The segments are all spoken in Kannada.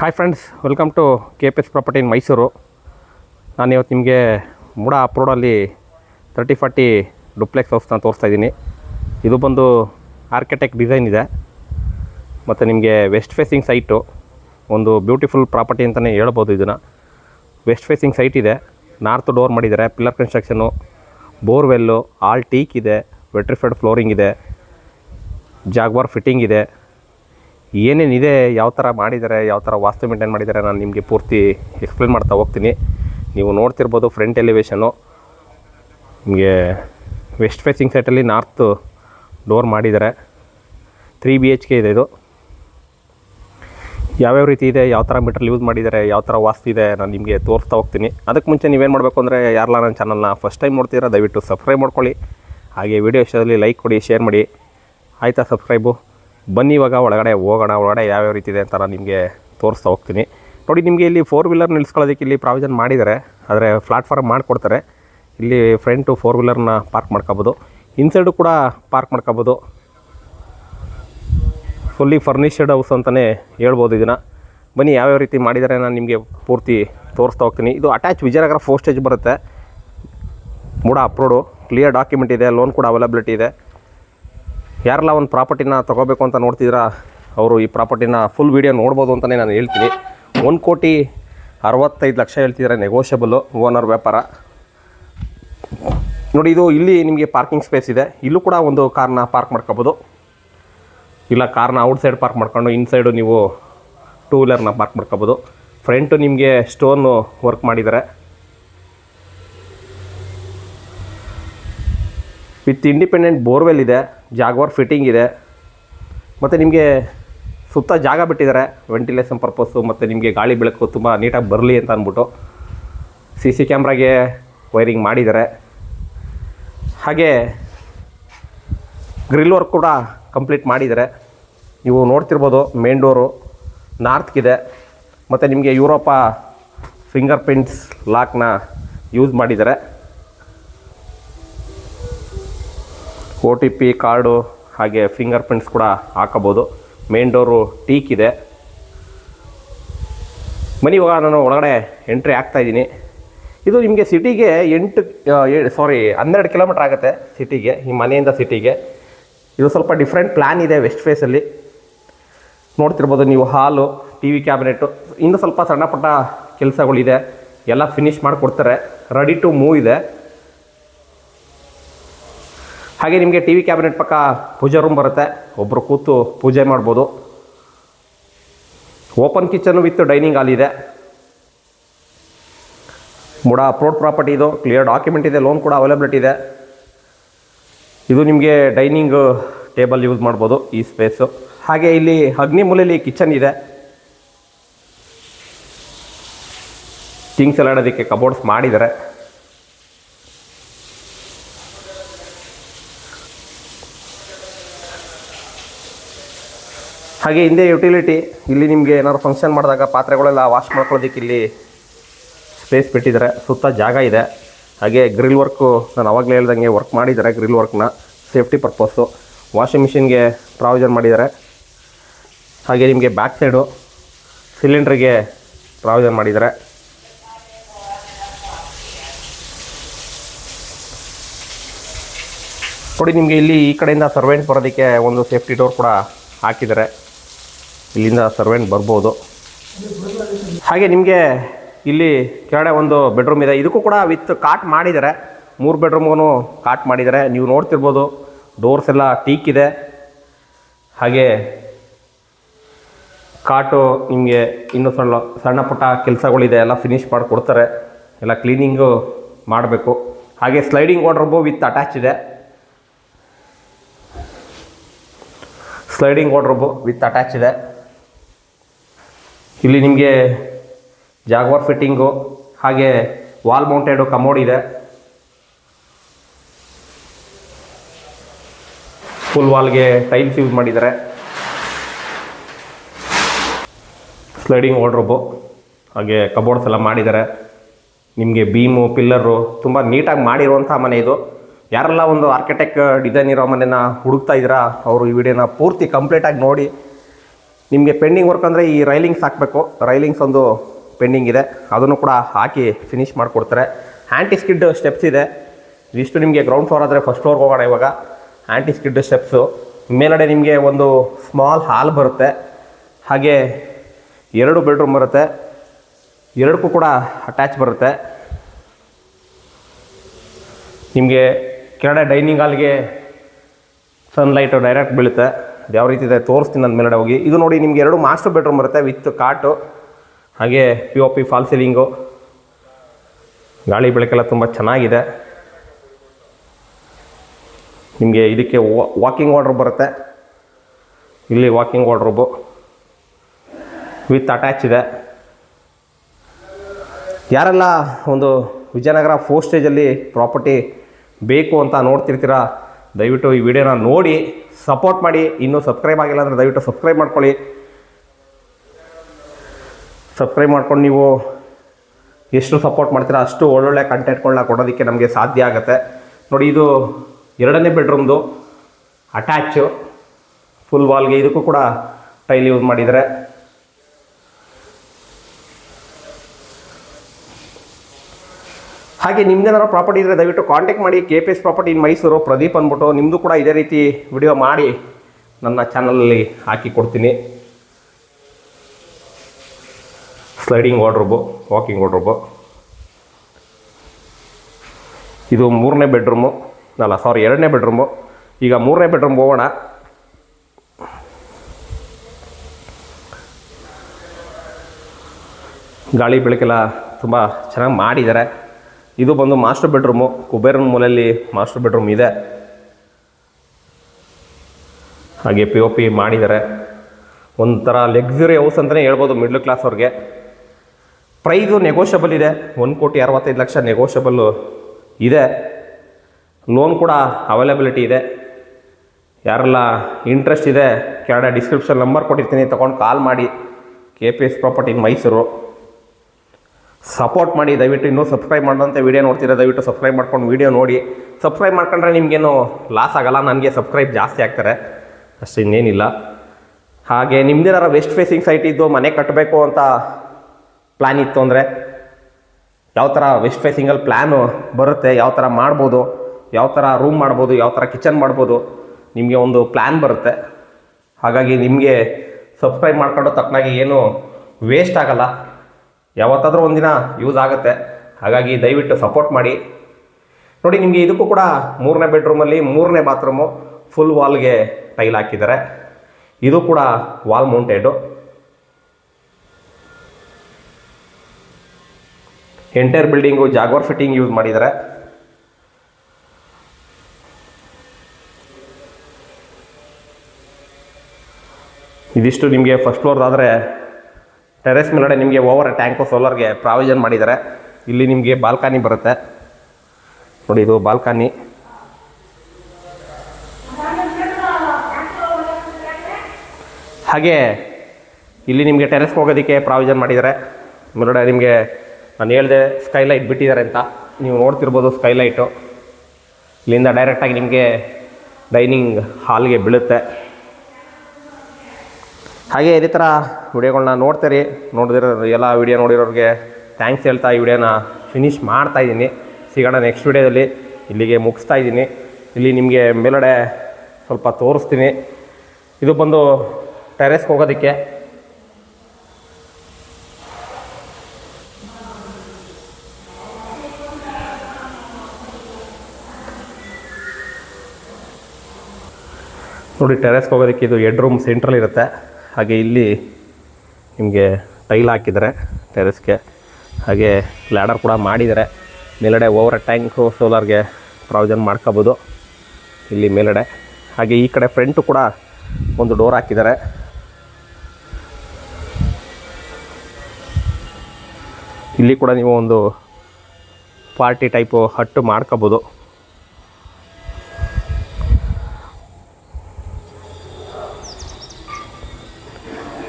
Hi friends welcome to K P S property in Mysuru ನಾನು ಇವತ್ತು ನಿಮಗೆ ಮೂಡ ಅಪ್ರೋಡಲ್ಲಿ ತರ್ಟಿ ಫಾರ್ಟಿ ಡುಪ್ಲೆಕ್ಸ್ ಹೌಸ್ನ ತೋರಿಸ್ತಾ ಇದ್ದೀನಿ. ಇದು ಬಂದು ಆರ್ಕಿಟೆಕ್ಟ್ ಡಿಸೈನ್ ಇದೆ. ಮತ್ತು ನಿಮಗೆ ವೆಸ್ಟ್ ಫೇಸಿಂಗ್ ಸೈಟು ಒಂದು ಬ್ಯೂಟಿಫುಲ್ ಪ್ರಾಪರ್ಟಿ ಅಂತಲೇ ಹೇಳ್ಬೋದು ಇದನ್ನು. ವೆಸ್ಟ್ ಫೇಸಿಂಗ್ ಸೈಟ್ ಇದೆ. ನಾರ್ತ್ ಡೋರ್ ಮಾಡಿದ್ದಾರೆ pillar construction borewell all teak ಇದೆ ವೆಟ್ರಿಫೈಡ್ ಫ್ಲೋರಿಂಗ್ ಇದೆ ಜಾಗ್ವಾರ್ ಫಿಟ್ಟಿಂಗ್ ಇದೆ. ಏನೇನಿದೆ ಯಾವ ಥರ ಮಾಡಿದ್ದಾರೆ ಯಾವ ಥರ ವಾಸ್ತು ಮೇಂಟೈನ್ ಮಾಡಿದ್ದಾರೆ ನಾನು ನಿಮಗೆ ಪೂರ್ತಿ ಎಕ್ಸ್ಪ್ಲೇನ್ ಮಾಡ್ತಾ ಹೋಗ್ತೀನಿ. ನೀವು ನೋಡ್ತಿರ್ಬೋದು ಫ್ರಂಟ್ ಎಲಿವೇಶನು ನಿಮಗೆ ವೆಸ್ಟ್ ಫೇಸಿಂಗ್ ಸೈಟಲ್ಲಿ ನಾರ್ತ್ ಡೋರ್ ಮಾಡಿದ್ದಾರೆ ತ್ರೀ ಬಿ ಎಚ್ ಕೆ ಇದೆ ಇದು. ಯಾವ್ಯಾವ ರೀತಿ ಇದೆ, ಯಾವ ಥರ ಮೀಟ್ರಲ್ಲಿ ಯೂಸ್ ಮಾಡಿದ್ದಾರೆ ಯಾವ ಥರ ವಾಸ್ತು ಇದೆ ನಾನು ನಿಮಗೆ ತೋರಿಸ್ತಾ ಹೋಗ್ತೀನಿ. ಅದಕ್ಕೆ ಮುಂಚೆ ನೀವೇನು ಮಾಡಬೇಕು ಅಂದರೆ ಯಾರಲ್ಲ ನನ್ನ ಚಾನಲ್ನ ಫಸ್ಟ್ ಟೈಮ್ ನೋಡ್ತೀರಾ ದಯವಿಟ್ಟು ಸಬ್ಸ್ಕ್ರೈಬ್ ಮಾಡ್ಕೊಳ್ಳಿ. ಹಾಗೆ ವಿಡಿಯೋ ಇಷ್ಟದಲ್ಲಿ ಲೈಕ್ ಕೊಡಿ ಶೇರ್ ಮಾಡಿ. ಆಯಿತಾ ಸಬ್ಸ್ಕ್ರೈಬು ಬನ್ನಿ ಇವಾಗ ಒಳಗಡೆ ಹೋಗೋಣ, ಒಳಗಡೆ ಯಾವ್ಯಾವ ರೀತಿ ಇದೆ ಅಂತ ನಿಮಗೆ ತೋರಿಸ್ತಾ ಹೋಗ್ತೀನಿ. ನೋಡಿ, ನಿಮಗೆ ಇಲ್ಲಿ ಫೋರ್ ವೀಲರ್ ನಿಲ್ಸ್ಕೊಳ್ಳೋದಕ್ಕೆ ಇಲ್ಲಿ ಪ್ರಾವಿಷನ್ ಮಾಡಿದ್ದಾರೆ. ಆದರೆ ಪ್ಲಾಟ್ಫಾರ್ಮ್ ಮಾಡಿಕೊಡ್ತಾರೆ. ಇಲ್ಲಿ ಫ್ರಂಟು ಫೋರ್ ವೀಲರ್ನ ಪಾರ್ಕ್ ಮಾಡ್ಕೋಬೋದು. ಇನ್ಸೈಡು ಕೂಡ ಪಾರ್ಕ್ ಮಾಡ್ಕೋಬೋದು. ಫುಲ್ಲಿ ಫರ್ನಿಷಡ್ ಹೌಸ್ ಅಂತಲೇ ಹೇಳ್ಬೋದು ಇದನ್ನು. ಬನ್ನಿ, ಯಾವ್ಯಾವ ರೀತಿ ಮಾಡಿದ್ದಾರೆ ನಾನು ನಿಮಗೆ ಪೂರ್ತಿ ತೋರಿಸ್ತಾ ಹೋಗ್ತೀನಿ. ಇದು ಅಟ್ಯಾಚ್ ವಿಜಯನಗರ ಫೋರ್ ಸ್ಟೇಜ್ ಬರುತ್ತೆ. ಮೂಡ ಅಪ್ರೋಡು ಕ್ಲಿಯರ್ ಡಾಕ್ಯುಮೆಂಟ್ ಇದೆ ಲೋನ್ ಕೂಡ ಅವೈಲಬಿಲಿಟಿ ಇದೆ. ಯಾರೆಲ್ಲ ಒಂದು ಪ್ರಾಪರ್ಟಿನ ತೊಗೋಬೇಕು ಅಂತ ನೋಡ್ತಿದ್ದೀರಾ, ಅವರು ಈ ಪ್ರಾಪರ್ಟಿನ ಫುಲ್ ವೀಡಿಯೋ ನೋಡ್ಬೋದು ಅಂತಲೇ ನಾನು ಹೇಳ್ತೀನಿ. ಒಂದು ಕೋಟಿ ಅರವತ್ತೈದು ಲಕ್ಷ ಹೇಳ್ತಿದ್ದಾರೆ ನೆಗೋಷಿಯಬಲ್ಲು ಓನರ್ ವ್ಯಾಪಾರ. ನೋಡಿ, ಇದು ಇಲ್ಲಿ ನಿಮಗೆ ಪಾರ್ಕಿಂಗ್ ಸ್ಪೇಸ್ ಇದೆ. ಇಲ್ಲೂ ಕೂಡ ಒಂದು ಕಾರ್ನ ಪಾರ್ಕ್ ಮಾಡ್ಕೋಬೋದು. ಇಲ್ಲ ಕಾರ್ನ ಔಟ್ ಸೈಡ್ ಪಾರ್ಕ್ ಮಾಡ್ಕೊಂಡು ಇನ್ಸೈಡು ನೀವು ಟೂ ವೀಲರ್ನ ಪಾರ್ಕ್ ಮಾಡ್ಕೋಬೋದು. ಫ್ರಂಟು ನಿಮಗೆ ಸ್ಟೋನು ವರ್ಕ್ ಮಾಡಿದ್ದಾರೆ. ವಿತ್ ಇಂಡಿಪೆಂಡೆಂಟ್ ಬೋರ್ವೆಲ್ ಇದೆ, ಜಾಗ್ವಾರ್ ಫಿಟ್ಟಿಂಗ್ ಇದೆ. ಮತ್ತು ನಿಮಗೆ ಸುತ್ತ ಜಾಗ ಬಿಟ್ಟಿದ್ದಾರೆ, ವೆಂಟಿಲೇಷನ್ ಪರ್ಪಸ್ಸು, ಮತ್ತು ನಿಮಗೆ ಗಾಳಿ ಬೆಳಕು ತುಂಬ ನೀಟಾಗಿ ಬರಲಿ ಅಂತ ಅಂದ್ಬಿಟ್ಟು ಸಿ ಸಿ ಕ್ಯಾಮ್ರಾಗೆ ವೈರಿಂಗ್ ಮಾಡಿದ್ದಾರೆ. ಹಾಗೆ ಗ್ರಿಲ್ ವರ್ಕ್ ಕೂಡ ಕಂಪ್ಲೀಟ್ ಮಾಡಿದ್ದಾರೆ. ನೀವು ನೋಡ್ತಿರ್ಬೋದು ಮೇನ್ ಡೋರು ನಾರ್ತ್ಗಿದೆ ಮತ್ತು ನಿಮಗೆ ಯುರೋಪ ಫಿಂಗರ್ ಪ್ರಿಂಟ್ಸ್ ಲಾಕ್ನ ಯೂಸ್ ಮಾಡಿದ್ದಾರೆ. ಒ ಟಿ ಪಿ ಕಾರ್ಡು ಹಾಗೆ ಫಿಂಗರ್ ಪ್ರಿಂಟ್ಸ್ ಕೂಡ ಹಾಕಬೋದು. ಮೇನ್ ಡೋರು ಟೀಕ್ ಇದೆ. ಮನೆ ಇವಾಗ ನಾನು ಒಳಗಡೆ ಎಂಟ್ರಿ ಆಗ್ತಾ ಇದ್ದೀನಿ. ಇದು ನಿಮಗೆ ಸಿಟಿಗೆ ಎಂಟು ಸಾರಿ ಹನ್ನೆರಡು ಕಿಲೋಮೀಟ್ರ್ ಆಗುತ್ತೆ ಸಿಟಿಗೆ, ಈ ಮನೆಯಿಂದ ಸಿಟಿಗೆ. ಇದು ಸ್ವಲ್ಪ ಡಿಫ್ರೆಂಟ್ ಪ್ಲ್ಯಾನ್ ಇದೆ ವೆಸ್ಟ್ ಫೇಸಲ್ಲಿ. ನೋಡ್ತಿರ್ಬೋದು ನೀವು ಹಾಲು, ಟಿ ವಿ ಕ್ಯಾಬಿನೆಟ್ಟು, ಇನ್ನೂ ಸ್ವಲ್ಪ ಸಣ್ಣ ಪುಟ್ಟ ಕೆಲಸಗಳಿದೆ. ಎಲ್ಲ ಫಿನಿಷ್ ಮಾಡಿಕೊಡ್ತಾರೆ. ರೆಡಿ ಟು ಮೂವ್ ಇದೆ. ಹಾಗೆ ನಿಮಗೆ ಟಿ ವಿ ಕ್ಯಾಬಿನೆಟ್ ಪಕ್ಕ ಪೂಜಾ ರೂಮ್ ಬರುತ್ತೆ. ಒಬ್ಬರು ಕೂತು ಪೂಜೆ ಮಾಡ್ಬೋದು. Open kitchen with dining hall ಇದೆ. ಮುಡ ಅಪ್ರೋಡ್ ಪ್ರಾಪರ್ಟಿ ಇದು. ಕ್ಲಿಯರ್ ಡಾಕ್ಯುಮೆಂಟ್ ಇದೆ ಲೋನ್ ಕೂಡ ಅವೈಲಬಿಲಿಟಿ ಇದೆ. ಇದು ನಿಮಗೆ ಡೈನಿಂಗ್ ಟೇಬಲ್ ಯೂಸ್ ಮಾಡ್ಬೋದು ಈ ಸ್ಪೇಸು ಹಾಗೆ ಇಲ್ಲಿ ಅಗ್ನಿ ಮೂಲೆಯಲ್ಲಿ ಕಿಚನ್ ಇದೆ. ಥಿಂಗ್ಸ್ ಎಲ್ಲ ಇಡೋದಕ್ಕೆ ಕಬೋರ್ಡ್ಸ್ ಮಾಡಿದ್ದಾರೆ. ಹಾಗೆ ಹಿಂದೆ ಯುಟಿಲಿಟಿ ಇಲ್ಲಿ ನಿಮಗೆ ಏನಾದ್ರು ಫಂಕ್ಷನ್ ಮಾಡಿದಾಗ ಪಾತ್ರೆಗಳೆಲ್ಲ ವಾಶ್ ಮಾಡ್ಕೊಳ್ಳೋದಕ್ಕೆ ಇಲ್ಲಿ ಸ್ಪೇಸ್ ಬಿಟ್ಟಿದ್ದಾರೆ. ಸುತ್ತ ಜಾಗ ಇದೆ. ಹಾಗೆ ಗ್ರಿಲ್ ವರ್ಕು ನಾನು ಅವಾಗಲೇ ಹೇಳ್ದಂಗೆ ವರ್ಕ್ ಮಾಡಿದ್ದಾರೆ ಗ್ರಿಲ್ ವರ್ಕ್ನ ಸೇಫ್ಟಿ ಪರ್ಪಸ್ಸು ವಾಷಿಂಗ್ ಮಿಷಿನ್ಗೆ ಪ್ರಾವಿಷನ್ ಮಾಡಿದ್ದಾರೆ. ಹಾಗೆ ನಿಮಗೆ ಬ್ಯಾಕ್ ಸೈಡು ಸಿಲಿಂಡ್ರಿಗೆ ಪ್ರಾವಿಷನ್ ಮಾಡಿದ್ದಾರೆ. ನೋಡಿ ನಿಮಗೆ ಇಲ್ಲಿ ಈ ಕಡೆಯಿಂದ ಸರ್ವೆಂಟ್ ಬರೋದಕ್ಕೆ ಒಂದು ಸೇಫ್ಟಿ ಡೋರ್ ಕೂಡ ಹಾಕಿದ್ದಾರೆ. ಇಲ್ಲಿಂದ ಸರ್ವೆಂಟ್ ಬರ್ಬೋದು. ಹಾಗೆ ನಿಮಗೆ ಇಲ್ಲಿ ಕೆಳಗಡೆ ಒಂದು ಬೆಡ್ರೂಮ್ ಇದೆ. ಇದಕ್ಕೂ ಕೂಡ ವಿತ್ ಕಾಟ್ ಮಾಡಿದ್ದಾರೆ. ಮೂರು ಬೆಡ್ರೂಮ್ಗೂ ಕಾಟ್ ಮಾಡಿದ್ದಾರೆ. ನೀವು ನೋಡ್ತಿರ್ಬೋದು ಡೋರ್ಸ್ ಎಲ್ಲ ಟೀಕ್ ಇದೆ. ಹಾಗೆ ಕಾಟು ನಿಮಗೆ ಇನ್ನೂ ಸಣ್ಣ ಸಣ್ಣ ಪುಟ್ಟ ಕೆಲಸಗಳಿದೆ. ಎಲ್ಲ ಫಿನಿಷ್ ಮಾಡಿಕೊಡ್ತಾರೆ ಎಲ್ಲ ಕ್ಲೀನಿಂಗು ಮಾಡಬೇಕು. ಹಾಗೆ ಸ್ಲೈಡಿಂಗ್ ವಾಡ್ರೂಬು ವಿತ್ ಅಟ್ಯಾಚ್ ಇದೆ. ಸ್ಲೈಡಿಂಗ್ ವಾಡ್ರೂಬು ವಿತ್ ಅಟ್ಯಾಚ್ ಇದೆ. ಇಲ್ಲಿ ನಿಮಗೆ ಜಾಗ್ವಾರ್ ಫಿಟ್ಟಿಂಗು ಹಾಗೆ ವಾಲ್ ಮೌಂಟೆಡು ಕಮೋಡ್ ಇದೆ. ಫುಲ್ ವಾಲ್ಗೆ ಟೈಲ್ಸ್ ಯೂಸ್ ಮಾಡಿದ್ದಾರೆ. ಸ್ಲೈಡಿಂಗ್ ವಾರ್ಡ್ರೋಬು ಹಾಗೆ ಕಬೋರ್ಡ್ಸ್ ಎಲ್ಲ ಮಾಡಿದ್ದಾರೆ. ನಿಮಗೆ ಬೀಮು ಪಿಲ್ಲರು ತುಂಬ ನೀಟಾಗಿ ಮಾಡಿರುವಂಥ ಮನೆ ಇದು. ಯಾರೆಲ್ಲ ಒಂದು ಆರ್ಕಿಟೆಕ್ಟ್ ಡಿಸೈನ್ ಇರೋ ಮನೆನ ಹುಡುಕ್ತಾ ಇದ್ದೀರಾ, ಅವರು ಈ ವಿಡಿಯೋನ ಪೂರ್ತಿ ಕಂಪ್ಲೀಟಾಗಿ ನೋಡಿ. ನಿಮಗೆ ಪೆಂಡಿಂಗ್ ವರ್ಕ್ ಅಂದರೆ ಈ ರೈಲಿಂಗ್ಸ್ ಹಾಕಬೇಕು. ರೈಲಿಂಗ್ಸ್ ಒಂದು ಪೆಂಡಿಂಗ್ ಇದೆ. ಅದನ್ನು ಕೂಡ ಹಾಕಿ ಫಿನಿಶ್ ಮಾಡಿಕೊಡ್ತಾರೆ. ಆ್ಯಂಟಿ ಸ್ಕಿಡ್ ಸ್ಟೆಪ್ಸ್ ಇದೆ. ಇಷ್ಟು ನಿಮಗೆ ಗ್ರೌಂಡ್ ಫ್ಲೋರ್ ಆದರೆ ಫಸ್ಟ್ ಫ್ಲೋರ್ಗೆ ಹೋಗೋಣ ಇವಾಗ. ಆ್ಯಂಟಿ ಸ್ಕಿಡ್ ಸ್ಟೆಪ್ಸು ಮೇಲಡೆ ನಿಮಗೆ ಒಂದು ಸ್ಮಾಲ್ ಹಾಲ್ ಬರುತ್ತೆ. ಹಾಗೆ ಎರಡು ಬೆಡ್ರೂಮ್ ಬರುತ್ತೆ. ಎರಡಕ್ಕೂ ಕೂಡ ಅಟ್ಯಾಚ್ ಬರುತ್ತೆ. ನಿಮಗೆ ಕೆಳಗಡೆ ಡೈನಿಂಗ್ ಹಾಲ್ಗೆ ಸನ್ಲೈಟು ಡೈರೆಕ್ಟ್ ಬೀಳುತ್ತೆ. ಯಾವ ರೀತಿ ಇದೆ, ತೋರಿಸ್ತೀನಿ ನನ್ನ ಮೇಲೆ ಹೋಗಿ. ಇದು ನೋಡಿ ನಿಮಗೆ ಎರಡು ಮಾಸ್ಟರ್ ಬೆಡ್ರೂಮ್ ಬರುತ್ತೆ ವಿತ್ ಕಾಟು ಹಾಗೆ P O P fall ceiling ಗಾಳಿ ಬೆಳಕೆಲ್ಲ ತುಂಬ ಚೆನ್ನಾಗಿದೆ. ನಿಮಗೆ ಇದಕ್ಕೆ ವಾಕಿಂಗ್ ವಾರ್ಡ್ರ್ ಬರುತ್ತೆ. ಇಲ್ಲಿ ವಾಕಿಂಗ್ ವಾಡ್ರೂಬು ವಿತ್ ಅಟ್ಯಾಚ್ ಇದೆ. ಯಾರೆಲ್ಲ ಒಂದು ವಿಜಯನಗರ ಫೋರ್ ಸ್ಟೇಜಲ್ಲಿ ಪ್ರಾಪರ್ಟಿ ಬೇಕು ಅಂತ ನೋಡ್ತಿರ್ತೀರಾ ದಯವಿಟ್ಟು ಈ ವಿಡಿಯೋನ ನೋಡಿ ಸಪೋರ್ಟ್ ಮಾಡಿ. ಇನ್ನೂ ಸಬ್ಸ್ಕ್ರೈಬ್ ಆಗಿಲ್ಲ ಅಂದರೆ ದಯವಿಟ್ಟು ಸಬ್ಸ್ಕ್ರೈಬ್ ಮಾಡ್ಕೊಳ್ಳಿ. ಸಬ್ಸ್ಕ್ರೈಬ್ ಮಾಡ್ಕೊಂಡು ನೀವು ಎಷ್ಟು ಸಪೋರ್ಟ್ ಮಾಡ್ತೀರಾ ಅಷ್ಟು ಒಳ್ಳೊಳ್ಳೆ ಕಂಟೆಂಟ್ಗಳನ್ನ ಕೊಡೋದಕ್ಕೆ ನಮಗೆ ಸಾಧ್ಯ ಆಗುತ್ತೆ. ನೋಡಿ, ಇದು ಎರಡನೇ ಬೆಡ್ರೂಮ್ದು ಅಟ್ಯಾಚು ಫುಲ್ ವಾಲ್ಗೆ ಇದಕ್ಕೂ ಕೂಡ ಟೈಲ್ ಯೂಸ್ ಮಾಡಿದ್ದಾರೆ ಹಾಗೆ ನಿಮ್ದೇನಾದ್ರು ಪ್ರಾಪರ್ಟಿ ಇದ್ದರೆ ದಯವಿಟ್ಟು ಕಾಂಟ್ಯಾಕ್ಟ್ ಮಾಡಿ K P S property in Mysuru Pradeep ಅಂದ್ಬಿಟ್ಟು ನಿಮ್ಮದು ಕೂಡ ಇದೇ ರೀತಿ ವಿಡಿಯೋ ಮಾಡಿ ನನ್ನ ಚಾನಲಲ್ಲಿ ಹಾಕಿ ಕೊಡ್ತೀನಿ. ಸ್ಲೈಡಿಂಗ್ ವಾಡ್ರೂಬು ವಾಕಿಂಗ್ ವಾರ್ಡ್ರೂಬು ಇದು ಮೂರನೇ ಬೆಡ್ರೂಮು ಅಲ್ಲ ಸಾರಿ ಎರಡನೇ ಬೆಡ್ರೂಮು ಈಗ ಮೂರನೇ ಬೆಡ್ರೂಮ್ ಹೋಗೋಣ. ಗಾಳಿ ಬೆಳಕೆಲ್ಲ ತುಂಬ ಚೆನ್ನಾಗಿ ಮಾಡಿದ್ದಾರೆ. ಇದು ಬಂದು ಮಾಸ್ಟರ್ ಬೆಡ್ರೂಮು. ಕುಬೇರನ್ ಮೂಲೆಯಲ್ಲಿ ಮಾಸ್ಟರ್ ಬೆಡ್ರೂಮ್ ಇದೆ. ಹಾಗೆ ಪಿ ಒ ಪಿ ಮಾಡಿದ್ದಾರೆ. ಒಂಥರ ಲಕ್ಸುರಿ ಹೌಸ್ ಅಂತಲೇ ಹೇಳ್ಬೋದು ಮಿಡ್ಲ್ ಕ್ಲಾಸ್ ಅವ್ರಿಗೆ. ಪ್ರೈಸು ನೆಗೋಷಿಯಬಲ್ ಇದೆ. ಒಂದು ಕೋಟಿ ಅರವತ್ತೈದು ಲಕ್ಷ ನೆಗೋಷಿಯಬಲ್ಲು ಇದೆ. ಲೋನ್ ಕೂಡ ಅವೈಲಬಿಲಿಟಿ ಇದೆ. ಯಾರೆಲ್ಲ ಇಂಟ್ರೆಸ್ಟ್ ಇದೆ, ಕೆಳಗಡೆ ಡಿಸ್ಕ್ರಿಪ್ಷನ್ ನಂಬರ್ ಕೊಟ್ಟಿರ್ತೀನಿ, ತೊಗೊಂಡು ಕಾಲ್ ಮಾಡಿ. K P S property Mysuru support ಮಾಡಿ, ದಯವಿಟ್ಟು ಇನ್ನೂ ಸಬ್ಸ್ಕ್ರೈಬ್ ಮಾಡೋಂಥ ವೀಡಿಯೋ ನೋಡ್ತೀರಾ, ದಯವಿಟ್ಟು ಸಬ್ಸ್ಕ್ರೈಬ್ ಮಾಡ್ಕೊಂಡು ವೀಡಿಯೋ ನೋಡಿ. ಸಬ್ಸ್ಕ್ರೈಬ್ ಮಾಡ್ಕೊಂಡ್ರೆ ನಿಮಗೇನು ಲಾಸ್ ಆಗಲ್ಲ ನನಗೆ ಸಬ್ಸ್ಕ್ರೈಬ್ ಜಾಸ್ತಿ ಆಗ್ತಾರೆ. ಅಷ್ಟು ಇನ್ನೇನಿಲ್ಲ. ಹಾಗೆ ನಿಮ್ದೇನಾರ ವೆಸ್ಟ್ ಫೇಸಿಂಗ್ ಸೈಟ್ ಇದ್ದು ಮನೆ ಕಟ್ಟಬೇಕು ಅಂತ ಪ್ಲ್ಯಾನ್ ಇತ್ತು ಅಂದರೆ ಯಾವ ಥರ ವೆಸ್ಟ್ ಫೇಸಿಂಗಲ್ಲಿ ಪ್ಲ್ಯಾನು ಬರುತ್ತೆ, ಯಾವ ಥರ ಮಾಡ್ಬೋದು, ಯಾವ ಥರ ರೂಮ್ ಮಾಡ್ಬೋದು, ಯಾವ ಥರ ಕಿಚನ್ ಮಾಡ್ಬೋದು, ನಿಮಗೆ ಒಂದು ಪ್ಲ್ಯಾನ್ ಬರುತ್ತೆ. ಹಾಗಾಗಿ ನಿಮಗೆ ಸಬ್ಸ್ಕ್ರೈಬ್ ಮಾಡ್ಕೊಂಡು ತಕ್ಕನಾಗಿ ಏನು ವೇಸ್ಟ್ ಆಗಲ್ಲ. ಯಾವತ್ತಾದರೂ ಒಂದಿನ ಯೂಸ್ ಆಗುತ್ತೆ. ಹಾಗಾಗಿ ದಯವಿಟ್ಟು ಸಪೋರ್ಟ್ ಮಾಡಿ. ನೋಡಿ, ನಿಮಗೆ ಇದಕ್ಕೂ ಕೂಡ ಮೂರನೇ ಬೆಡ್ರೂಮಲ್ಲಿ ಮೂರನೇ ಬಾತ್ರೂಮು ಫುಲ್ ವಾಲ್ಗೆ ಟೈಲ್ ಹಾಕಿದ್ದಾರೆ. ಇದು ಕೂಡ wall mounted entire building Jaquar fitting use ಮಾಡಿದ್ದಾರೆ. ಇದಿಷ್ಟು ನಿಮಗೆ ಫಸ್ಟ್ ಫ್ಲೋರ್ದಾದರೆ ಟೆರೆಸ್ ಮೇಲ್ಗಡೆ ನಿಮಗೆ ಓವರ್ ಟ್ಯಾಂಕು ಸೋಲಾರ್ಗೆ ಪ್ರಾವಿಷನ್ ಮಾಡಿದ್ದಾರೆ ಇಲ್ಲಿ ನಿಮಗೆ ಬಾಲ್ಕನಿ ಬರುತ್ತೆ. ನೋಡಿ ಇದು ಬಾಲ್ಕನಿ ಹಾಗೆ ಇಲ್ಲಿ ನಿಮಗೆ ಟೆರೆಸ್ಗೆ ಹೋಗೋದಕ್ಕೆ ಪ್ರಾವಿಷನ್ ಮಾಡಿದ್ದಾರೆ ಮೇಲ್ಗಡೆ ನಿಮಗೆ ನಾನು ಹೇಳಿದೆ ಸ್ಕೈಲೈಟ್ ಬಿಟ್ಟಿದ್ದಾರೆ ಅಂತ. ನೀವು ನೋಡ್ತಿರ್ಬೋದು ಸ್ಕೈಲೈಟು ಇಲ್ಲಿಂದ ಡೈರೆಕ್ಟಾಗಿ ನಿಮಗೆ ಡೈನಿಂಗ್ ಹಾಲ್ಗೆ ಬೀಳುತ್ತೆ. ಹಾಗೆ ಇದೇ ಥರ ವಿಡಿಯೋಗಳನ್ನ ನೋಡ್ತೀರಿ ನೋಡಿದಿರೋ ಎಲ್ಲ ವಿಡಿಯೋ ನೋಡಿರೋರಿಗೆ ಥ್ಯಾಂಕ್ಸ್ ಹೇಳ್ತಾ ಈ ವಿಡಿಯೋನ ಫಿನಿಶ್ ಮಾಡ್ತಾ ಇದ್ದೀನಿ. ಸಿಗೋಣ ನೆಕ್ಸ್ಟ್ ವಿಡಿಯೋದಲ್ಲಿ. ಇಲ್ಲಿಗೆ ಮುಗಿಸ್ತಾ ಇದ್ದೀನಿ. ಇಲ್ಲಿ ನಿಮಗೆ ಮೇಲಡೆ ಸ್ವಲ್ಪ ತೋರಿಸ್ತೀನಿ. ಇದು ಬಂದು ಟೆರೆಸ್ಗೆ ಹೋಗೋದಕ್ಕೆ. ನೋಡಿ ಟೆರೆಸ್ಗೆ ಹೋಗೋದಕ್ಕೆ ಇದು ಎಡ್ ರೂಮ್ ಸೆಂಟ್ರಲ್ ಇರುತ್ತೆ. ಹಾಗೆ ಇಲ್ಲಿ ನಿಮಗೆ ಟೈಲ್ ಹಾಕಿದ್ದಾರೆ ಟೆರೆಸ್ಗೆ ಹಾಗೆ ಲ್ಯಾಡರ್ ಕೂಡ ಮಾಡಿದ್ದಾರೆ. ಮೇಲಡೆ ಓವರ್ ಟ್ಯಾಂಕು ಸೋಲಾರ್ಗೆ ಪ್ರಾವಿಷನ್ ಮಾಡ್ಕೋಬೋದು ಇಲ್ಲಿ ಮೇಲಡೆ ಹಾಗೆ ಈ ಕಡೆ ಫ್ರಂಟು ಕೂಡ ಒಂದು ಡೋರ್ ಹಾಕಿದ್ದಾರೆ. ಇಲ್ಲಿ ಕೂಡ ನೀವು ಒಂದು ಪಾರ್ಟಿ ಟೈಪು ಹಟ್ಟು ಮಾಡ್ಕೋಬೋದು.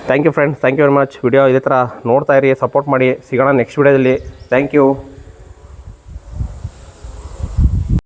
Thank you friends thank you very much video ಇದೇ ಥರ ನೋಡ್ತಾ ಇರಿ ಸಪೋರ್ಟ್ ಮಾಡಿ. ಸಿಗೋಣ ನೆಕ್ಸ್ಟ್ ವಿಡಿಯೋದಲ್ಲಿ ಥ್ಯಾಂಕ್ ಯು